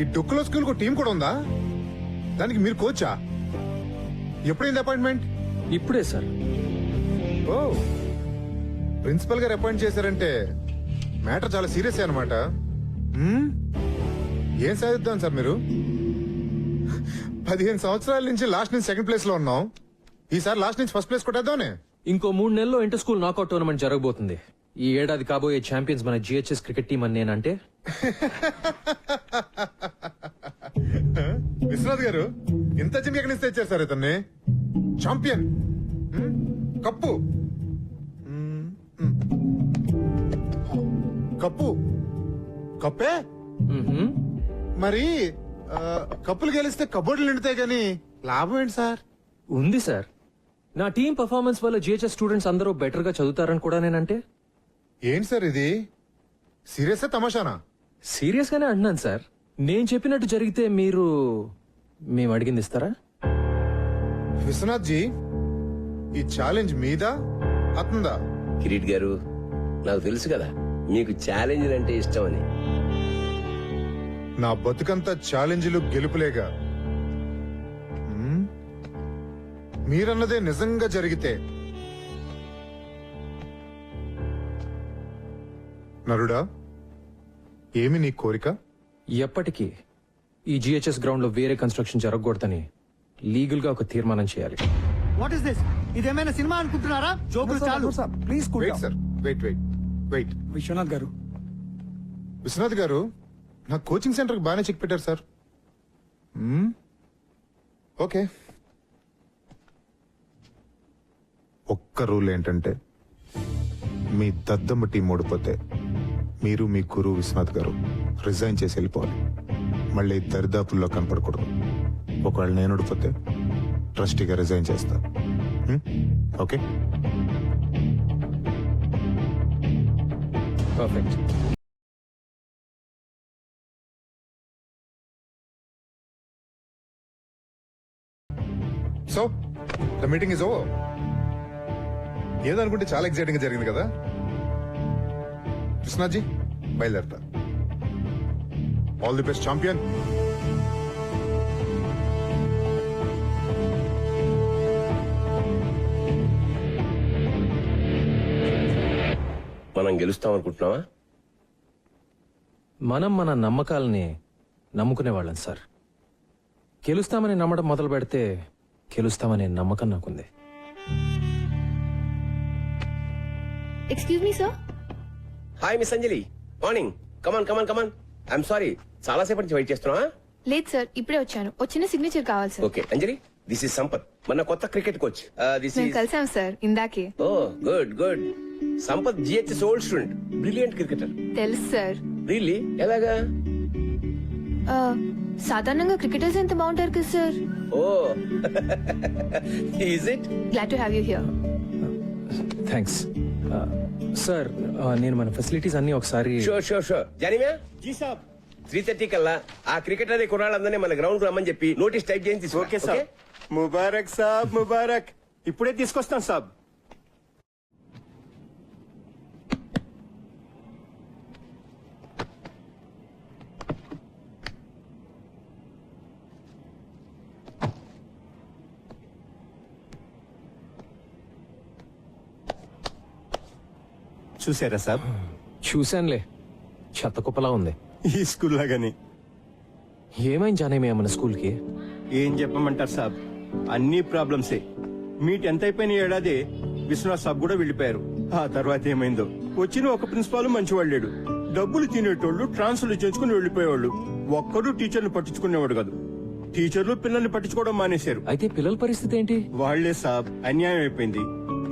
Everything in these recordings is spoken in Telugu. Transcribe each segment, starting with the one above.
ఈ డొక్కులో స్కూల్కు టీం కూడా ఉందా? దానికి మీరు కోచా? ఎప్పుడైంది అపాయింట్మెంట్? ఇప్పుడే సార్. ఓ ప్రిన్సిపల్ గారు అపాయింట్ చేశారంటే మ్యాటర్ చాలా సీరియస్ అనమాట ఏం సాధిద్దాం సార్ మీరు? పదిహేను సంవత్సరాల నుంచి లాస్ట్ నుంచి సెకండ్ ప్లేస్లో ఉన్నాం. ఈసారి లాస్ట్ నుంచి ఫస్ట్ ప్లేస్ కొట్టేద్దామనే ఇంకో మూడు నెలల్లో ఇంటర్ స్కూల్ నాకౌట్ టోర్నమెంట్ జరగబోతుంది. ఈ ఏడాది కాబోయే ఛాంపియన్స్ మన జిహెచ్ఎస్ క్రికెట్ టీం అని నేనంటే. విశ్వనాథ్ గారు ఇంత చిన్న ఎక్కడి నుంచి తెచ్చారు సార్ ఇతన్ని. చాంపియన్ హ్మ్? కప్పు. హ్మ్, హ్మ్. కప్పు. కప్పే. మరి కప్పులు గెలిస్తే కబోర్డులు నిండుతాయి గాని లాభం ఏంటి సార్? ఉంది సార్. నా టీం పర్ఫార్మెన్స్ వల్ల జిహెచ్ఎస్ స్టూడెంట్స్ అందరూ బెటర్గా చదువుతారని కూడా నేనంటే. ఏంటి సార్ ఇది? సీరియస్ తమాషానా? సీరియస్ గానే అంటున్నాను సార్. నేను చెప్పినట్టు జరిగితే మీరు మేము అడిగింది ఇస్తారా? విశ్వనాథ్ జీ ఈ ఛాలెంజ్ మీదా అతందా? కిరీట్ గారు నాకు తెలుసు కదా మీకు ఛాలెంజ్ అంటే ఇష్టం అని నా బతుకంతా ఛాలెంజ్లు గెలుపులేగా? మీరన్నదే నిజంగా జరిగితే. నరుడా ఏమి నీ కోరిక? ఎప్పటికీ ఈ జిహెచ్ఎస్ గ్రౌండ్లో వేరే కన్స్ట్రక్షన్ జరగకూడదని లీగల్గా ఒక తీర్మానం చేయాలి. వాట్ ఇస్ దిస్ ఇదేమైనా సినిమా అనుకుంటున్నారా? జోకులు చాలు. Please wait sir wait wait wait Vishwanath garu. Vishwanath garu నా కోచింగ్ సెంటర్కి బాగానే చెక్ పెట్టారు సార్. ఓకే ఒక్క రూల్ ఏంటంటే మీ దద్దమ్మ టీం ఓడిపోతే మీరు మీ గురువు విశ్వనాథ్ గారు. రిజైన్ చేసి వెళ్ళిపోవాలి. మళ్ళీ దరిదాపుల్లో కనపడకూడదు. ఒకవేళ నేను ఓడిపోతే ట్రస్టీగా రిజైన్ చేస్తా? Okay? Perfect. So the meeting is over ఏదనుకుంటే చాలా ఎక్సైటింగ్గా జరిగింది కదా? కృష్ణాజీ బయలుదేరతా. ఆల్ ది బెస్ట్ ఛాంపియన్ మనం గెలుస్తాం అనుకుంటున్నావా? మనం మన నమ్మకాలని నమ్ముకునే వాళ్ళం సార్. గెలుస్తామని నమ్మడం మొదలు పెడితే గెలుస్తామనే నమ్మకం నాకుంది. Excuse me sir hi miss Anjali morning come on come on come on I'm sorry చాలా సేపటి నుంచి వెయిట్ చేస్తున్నావా? లేదు సార్ ఇప్పుడే వచ్చాను. వచ్చిన సిగ్నేచర్ కావాలి sir. Okay Anjali this is Sampath. మన కొత్త క్రికెట్ కోచ్ దిస్ మేము ఇస్ కలిసాం సార్ ఇందాకే. ఓ good good Sampath GHS old student brilliant cricketer తెలుసు సార్. రియల్లీ ఎలాగా? ఆ, సాధారణంగా క్రికెటర్స్ ఎంత బాగుంటారు కదా sir? Oh is it glad to have you here thanks sir నేను మన ఫెసిలిటీస్ అన్ని ఒకసారి షూర్ షూర్ షూర్ జానివా జీ సాబ్ త్రీ థర్టీ కల్లా ఆ క్రికెటర్ కుర్రాళ్ళందరినీ మన గ్రౌండ్కు రమ్మని చెప్పి నోటీస్ టైప్ చేసి తీసుకురా. ఓకే సాబ్. ముబారక్ సాబ్ ముబారక్. ఇప్పుడే తీసుకొస్తాం సాబ్. చూసారా సాబ్? చూశానులే. చెత్త కుప్పలా ఉంది. ఈ స్కూల్ లాగానే ఏమైంది జానేమయ్య మన స్కూల్కి? ఏం చెప్పమంటారు సాబ్? అన్ని ప్రాబ్లమ్సే. మీ టెన్త్ అయిపోయిన ఏడాది విశ్వనాథ్ సాబ్ కూడా వెళ్ళిపోయారు. ఆ తర్వాత ఏమైందో? వచ్చిన ఒక ప్రిన్సిపాల్ మంచివాడు లేడు డబ్బులు తినేటోళ్ళు ట్రాన్స్ఫర్లు చేసుకుని వెళ్ళిపోయేవాళ్ళు. ఒక్కడు టీచర్లు పట్టించుకునేవాడు కాదు. టీచర్లు పిల్లల్ని పట్టించుకోవడం మానేశారు. అయితే పిల్లల పరిస్థితి ఏంటి? వాళ్ళే సాబ్ అన్యాయం అయిపోయింది.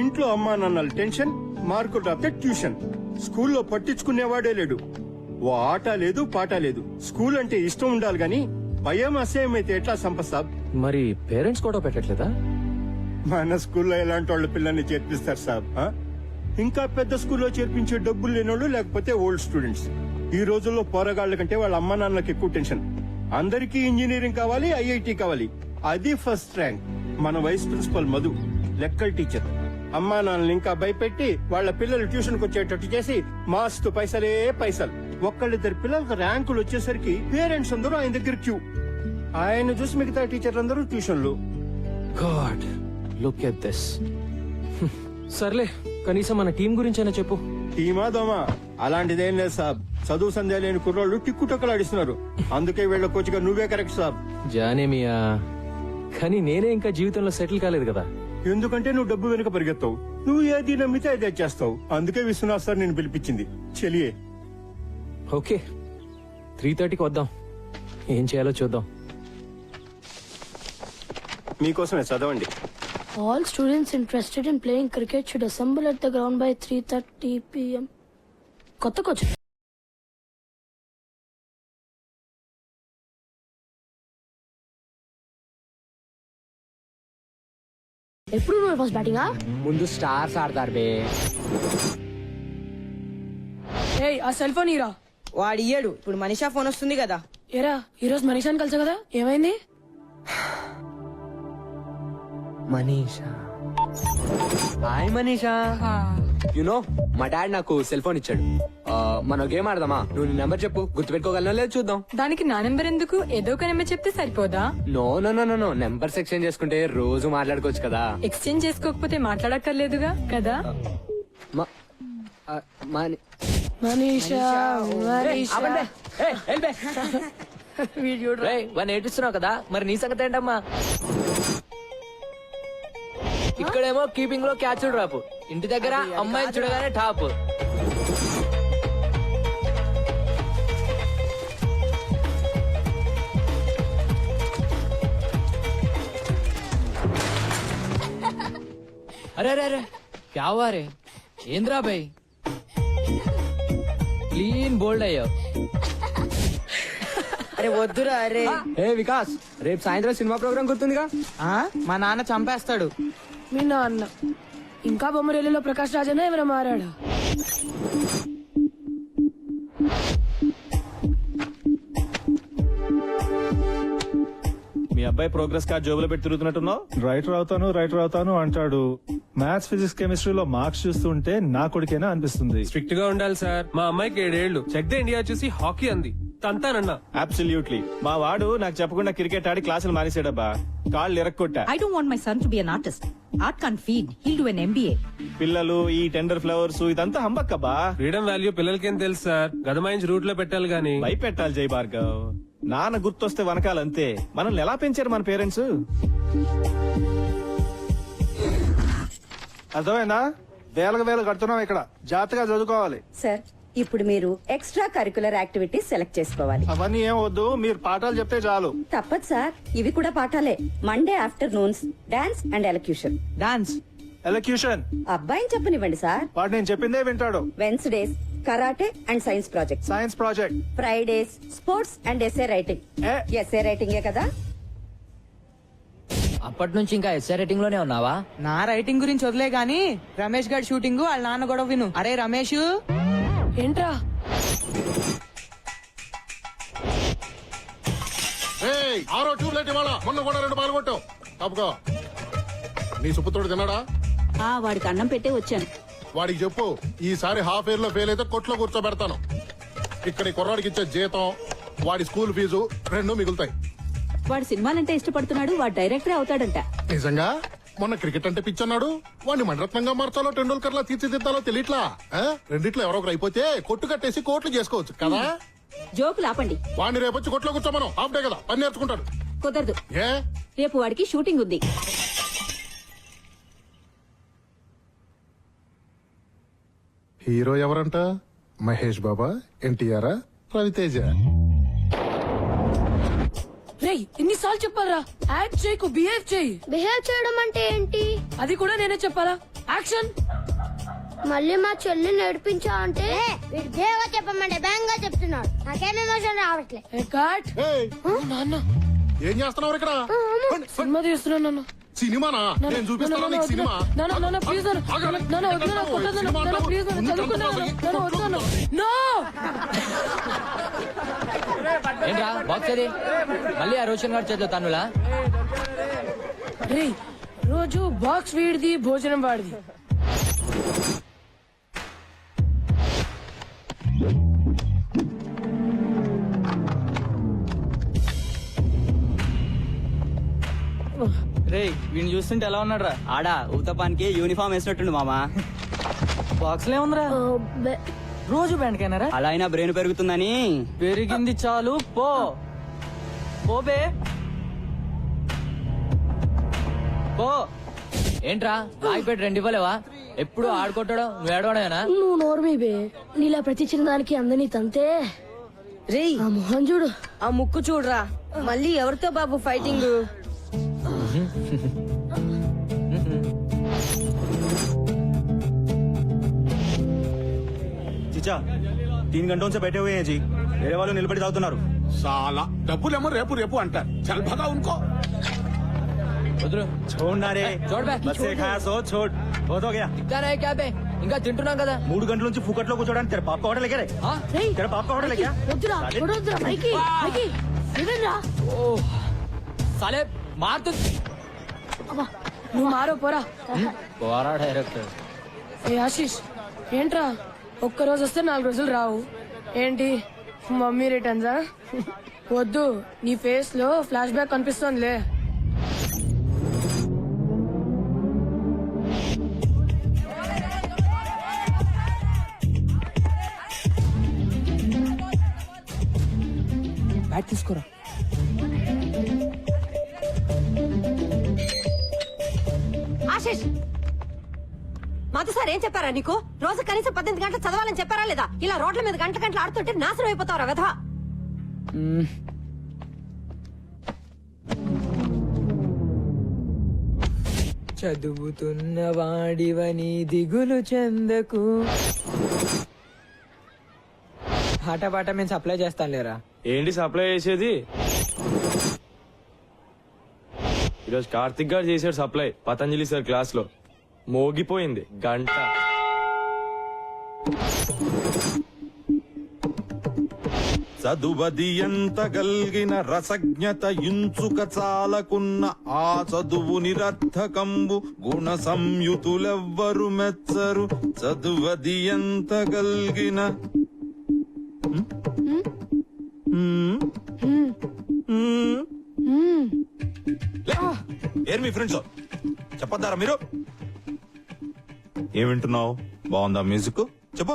ఇంట్లో అమ్మా నాన్నల టెన్షన్ మార్కులు రాస్తే ట్యూషన్. స్కూల్లో పట్టించుకునేవాడే లేడు. ఓ ఆట లేదు పాట లేదు. స్కూల్ అంటే ఇష్టం ఉండాలి గాని భయం అసహ్యం అయితే ఎట్లా సంప సాబ్? మరి పేరెంట్స్ కూడా పెట్టట్లేదా? మన స్కూల్లో ఎలాంటి వాళ్ళ పిల్లల్ని చేర్పిస్తారు సాబ్ ఆ? ఇంకా పెద్ద స్కూల్లో చేర్పించే డబ్బులు లేనోళ్ళు లేకపోతే ఓల్డ్ స్టూడెంట్స్. ఈ రోజుల్లో పోరగాళ్ళ కంటే వాళ్ళ అమ్మా నాన్నలకు ఎక్కువ టెన్షన్. అందరికీ ఇంజనీరింగ్ కావాలి ఐఐటి కావాలి. అది ఫస్ట్ ర్యాంక్. మన వైస్ ప్రిన్సిపల్ మధు లెక్కల టీచర్. అమ్మా నాన్నలు ఇంకా భయపెట్టి వాళ్ళ పిల్లలు ట్యూషన్కు వచ్చేటట్టు చేసి మాస్తు పైసలే పైసలు. ఒక్కళ్ళిద్దరు పిల్లలకు ర్యాంకులు వచ్చేసరికి పేరెంట్స్ అందరూ ఆయన దగ్గర క్యూ. ఆయన చూసి మిగతా టీచర్లు అందరూ ట్యూషన్లు. God look at this. సర్లే కనీసం మన టీం గురించైనా చెప్పు. టీమా దోమా? అలాంటిదేం లేదు సాబ్. చదువు సంధ్య లేని కుర్రోళ్ళు టిక్కు టొక్కలాడిస్తున్నారు అందుకే వీళ్ళ కోచ్గా నువ్వే కరెక్ట్ సాబ్. జానేమియా కానీ నేనే ఇంకా జీవితంలో సెటిల్ కాలేదు కదా. ఎందుకంటే నువ్వు డబ్బు వెనుక పరిగెత్తావు. నువ్వు ఏది నమ్మితే అదే చేస్తావు. అందుకే విశ్వనాథ్ సార్ నేను పిలిపించింది. చెలియే. ఓకే త్రీ థర్టీకి వద్దాం ఏం చేయాలో చూద్దాం మీకోసమే చదవండి All students interested in playing cricket should assemble at the ground by 3:30 p.m. కొత్త కోచ్ ఎప్పుడు నువ్వు ఫస్ట్ బ్యాటింగా ముందు స్టార్స్ ఆడతారు బే ఏయ్ ఆ సెల్ ఫోన్ ఇరా వాడు ఇయ్యడు. ఇప్పుడు మనీషా ఫోన్ వస్తుంది కదా. ఏరా ఈరోజు మనీషాని కలిసా కదా? ఏమైంది? Manisha. Hi Manisha. You know మా డాడ్ నాకు సెల్ ఫోన్ ఇచ్చాడు. ఆ, మనం గేమ్ ఆడదామా? నువ్వు నీ నెంబర్ చెప్పు గుర్తుపెట్టుకోగలనో లేదు చూద్దాం. దానికి నా నెంబర్ ఎందుకు? ఏదో ఒక నెంబర్ చెప్తే సరిపోదా? No no no no no numbers exchange చేసుకుంటే రోజు మాట్లాడుకోవచ్చు కదా. ఎక్స్చేంజ్ చేసుకోకపోతే మాట్లాడక్కర్లేదుగా కదా? మ- ఆ, మని- మనీషా మనీషా వాడిని ఏడుస్తున్నావు కదా? మరి నీ సంగతి ఏంటమ్మా? ఇక్కడేమో కీపింగ్లో క్యాచ్ డ్రాప్. ఇంటి దగ్గర అమ్మాయిని చూడగానే టాప్. అరే అరే అరే. క్యావారే ఏంద్రా బై? క్లీన్ బోల్డ్ అయ్యావు. అరే వద్దురా అరే. ఏ వికాస్ రేపు సాయంత్రం సినిమా ప్రోగ్రామ్ గుర్తుందిగా? మా నాన్న చంపేస్తాడు. మీ నాన్న. ఇంకా బొమ్మరేలిలో ప్రకాష్ రాజనే ఎవరైనా మారాడా? మీ అబ్బాయి ప్రోగ్రెస్ కార్డ్ జోబులో పెట్టి తిరుగుతున్నట్టున్నావు? రైటర్ అవుతాను రైటర్ అవుతాను అంటాడు. మ్యాథ్స్ ఫిజిక్స్ కెమిస్ట్రీలో మార్క్స్ చూస్తుంటే నా కొడుకేనా అనిపిస్తుంది. స్ట్రిక్ట్గా ఉండాలి సార్. మా అమ్మాయికి ఏడేళ్ళు చెక్ ద ఇండియా చూసి హాకీ అంది. తంతానన్నా. అబ్సల్యూట్లీ మా వాడు నాకు చెప్పకుండా క్రికెట్ ఆడి క్లాసులు మానేసాడబ్బా కాళ్ళు ఎరక్కొట్టా I don't want my son to be an artist art can feed he'll do an MBA పిల్లలు ఈ టెండర్ ఫ్లవర్స్ ఇదంతా హంబక్కబ్బా. ఫ్రీడమ్ వాల్యూ పిల్లలకేం తెలుసు సార్? గదమాయించి రూట్లో పెట్టాలి గానీ. భయపెట్టాలి జై భార్గవ్ నాన్న గుర్తొస్తే వనకాలంతే. మనల్ని ఎలా పెంచారు మన పేరెంట్స్? అర్థమైందా? వేలకు వేలు కడుతున్నాం ఇక్కడ. జాగ్రత్తగా చదువుకోవాలి. సార్ ఇప్పుడు మీరు ఎక్స్ట్రా కరికులర్ యాక్టివిటీస్ సెలెక్ట్ చేసుకోవాలి. అవన్నీ ఏం వద్దు మీరు పాఠాలు చెప్తే చాలు. తప్పదు సార్ ఇవి కూడా పాఠాలే. Monday afternoons dance and elocution dance elocution అబ్బాయిని చెప్పనివ్వండి సార్. వాడు నేను చెప్పిందే వింటాడు. Wednesdays karate and science project science project Fridays sports and SA writing A? SA రైటింగే కదా? అప్పటి నుంచి ఇంకా ఎస్ఆర్ రేటింగ్లోనే ఉన్నావా? నా రైటింగ్ గురించి వదిలే గాని రమేష్ గారి షూటింగ్ వాళ్ళ నాన్న గొడవ విను. అరే రమేష్! ఏంట్రా? ఆరో ట్యూబ్లైట్ ఇవాళ మొన్న కూడా రెండు పాలు కొట్టావు. తప్పుకో. నీ సుపుత్రుడు తిన్నాడా? వాడికి అన్నం పెట్టే వచ్చాను. వాడికి చెప్పు ఈసారి హాఫ్ ఇయర్లో ఫెయిల్ అయితే కొట్లో కూర్చోబెడతాను. ఇక్కడ కుర్రాడికి ఇచ్చే జీతం వాడి స్కూల్ ఫీజు రెండు మిగులుతాయి. వాడు సినిమాలంటే ఇష్టపడుతున్నాడు వాడు డైరెక్టర్ అవుతాడంట. నిజంగా? మొన్న క్రికెట్ అంటే పిచ్చన్నాడు. వాడిని మణరత్నంగా మార్చాలో టెండూల్కర్ లా తీర్చిదిద్దాలో తెలియట్లా ఆ? రెండిట్లో ఎవరో ఒకరు అయిపోతే కొట్టు కట్టేసి కోట్లు చేసుకోవచ్చు కదా? జోకులు ఆపండి వాడిని రేపు వచ్చి కొట్లో కూర్చోమను. హాఫ్ డే కదా పని నేర్చుకుంటాడు. కుదరదు. ఏ? రేపు వాడికి షూటింగ్ ఉంది. హీరో ఎవరంట? మహేష్ బాబా ఎన్టీఆర్ రవితేజ? ఎన్నిసార్లు చెప్పాలరా? యాక్ట్ చేయకు బిహేవ్ చేయి. బిహేవ్ చేయడం అంటే ఏంటి? అది కూడా నేనే చెప్పాలా? యాక్షన్. మళ్ళీ మా చెల్లి నడిపించా అంటే? వీడు దేవా చెప్పమంటే బ్యాంగ్గా చెప్తున్నాడు. నాకేం ఎమోషన్ రావట్లే. ఏ కాట్ ఏయ్, నాన్న. ఏం చేస్తున్నావు ఇక్కడ? సినిమా తీస్తున్నాను నాన్న. సినిమానా? నేను చూపిస్తాను నీకు సినిమా? నాన్న నాన్న ప్లీజ్ నాన్న. ఆగరా. నాన్న వద్దు నాన్న కొట్టొద్దు నాన్న. సినిమా నాన్న అంటావు? ప్లీజ్ నాన్న ముందు చదువుకున్నాను కంట్రోల్ నాన్న వద్దు నాన్న. నో! ఏంట్రా బాక్స్ అది మళ్ళీ ఆ రోషన్ గారి చేతిలో తన్నులా? రోజు బాక్స్ వీడిది భోజనం వాడిది. రే వీడిని చూస్తుంటే ఎలా ఉన్నాడు రా ఆడా ఉత్తపానికి యూనిఫామ్ వేసినట్టుండు మామా. బాక్స్ బాక్స్లో ఏముందిరా? రోజు బ్యాండ్ కైనారా అలా అయినా బ్రెయిన్ పెరుగుతుందని. పెరిగింది చాలు పో. పోబే పో. ఏంట్రా రాయిపేట రెండు ఇవ్వలేవా? ఎప్పుడు ఆడుకుంటాడో నువ్వు ఏడవడమేనా? నువ్వు నోర్మి బే. నీలా ప్రతి చిన్నదానికి అందని తంతే. రే ఆ మొహం చూడు. ఆ ముక్కు చూడరా. మళ్ళీ ఎవరితో బాబు ఫైటింగ్? చిచా तीन గంటల నుంచి జీ. వేరే వాళ్ళు నిలబడి తాగుతున్నారు. చాలా డబ్బులేమో రేపు రేపు అంటారు. చల్పగా ఉనుకో చూడనారే బస్ సో చూడ్ పోతో గయా. ఇంకా తింటున్నాం కదా. మూడు గంటల నుంచి ఫుకట్లో కూర్చోడానికి తెర పాప హోటల్ ఎక్కడే తెర పాప హోటల్ ఎక్కడా సలే మారుతు. నువ్వు మారో పోరా. పోరా డైరెక్టర్. ఏ ఆశీష్ ఏంట్రా? ఒక్క రోజు వస్తే నాలుగు రోజులు రావు. ఏంటి? మమ్మీ రిటర్న్సా? వద్దు నీ ఫేస్లో ఫ్లాష్ బ్యాక్ కనిపిస్తోందిలే. బ్యాట్ తీసుకురా? మాతో సార్ ఏం చెప్పారా నీకు? రోజు కనీసం పద్దెనిమిది గంటలు చదవాలని చెప్పారా లేదా? ఇలా రోడ్ల మీద గంట గంటలు ఆడుతుంటే నాశనం అయిపోతావురా వెధవా? చదువుతున్న వాడివని దిగులు చెందకు. పాట పాట మేము సప్లై చేస్తాం లేరా? ఏంటి సప్లై చేసేది? ఈరోజు కార్తిక్ గారు చేశాడు సప్లై పతంజలి సార్ క్లాస్లో మోగిపోయింది. గంట. చదువది ఎంత గల్గిన రసజ్ఞత ఇంచుక చాలకున్న ఆ చదువు నిరర్థకంబు గుణ సంయుతులెవ్వరు మెచ్చరు. చదువది ఎంత గల్గిన ఏరు మీ ఫ్రెండ్స్. చెప్పొద్దారా మీరు? ఏం వింటున్నావు? బాగుందా మ్యూజిక్ చెప్పు.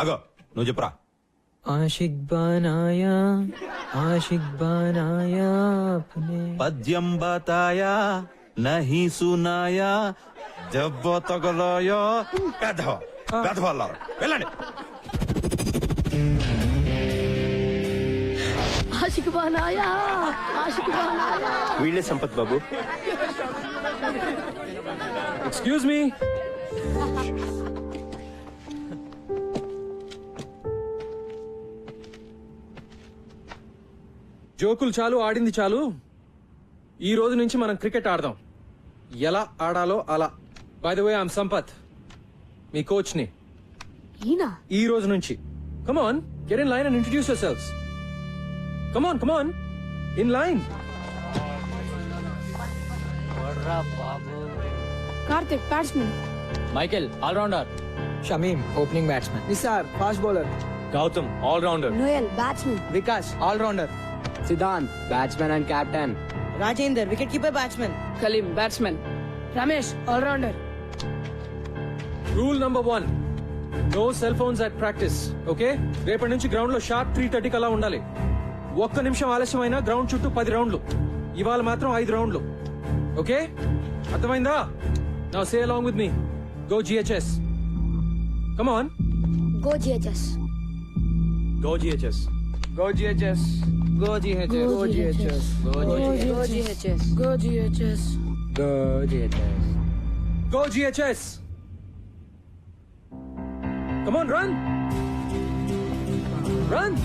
అగో నువ్వు చెప్పురా. ఆషిక్ బానాయా ఆషిక్ బానాయా పద్యం బతాయా నహి సునాయా దెబ్బ తగలాయా. పెద్దవ పెద్దవాళ్ళారు వెళ్ళండి. ఆశిక్ బానాయా ఆశిక్ బానాయా. వీళ్ళే సంపత్ బాబు. ఎక్స్క్యూజ్ మీ జోకులు చాలు ఆడింది చాలు. ఈ రోజు నుంచి మనం క్రికెట్ ఆడదాం. ఎలా ఆడాలో అలా. By the way I'm Sampath. మీ కోచ్ని ఈ రోజు నుంచి. Come on get in line and introduce your selves come on come on in line Karthik batsmen Michael allrounder Shamim opening batsmen Nisar fast bowler Gautam all rounder Noel batsmen Vikas allrounder Siddhant batsmen and captain Rajender wicket keeper batsmen Kaleem batsmen Ramesh allrounder rule number one no cell phones at practice okay రేపటి నుంచి గ్రౌండ్లో షార్ప్ త్రీ థర్టీకి అలా ఉండాలి. ఒక్క నిమిషం ఆలస్యమైనా గ్రౌండ్ చుట్టూ పది రౌండ్లు ఇవాళ మాత్రం ఐదు రౌండ్లు ఓకే అర్థమైందా? నా say along with me Go GHS. Come on. Go GHS. Go GHS. Go GHS. Go GHS. Go GHS. Go GHS. Go GHS. Go GHS. Go GHS. Come on, run. Run.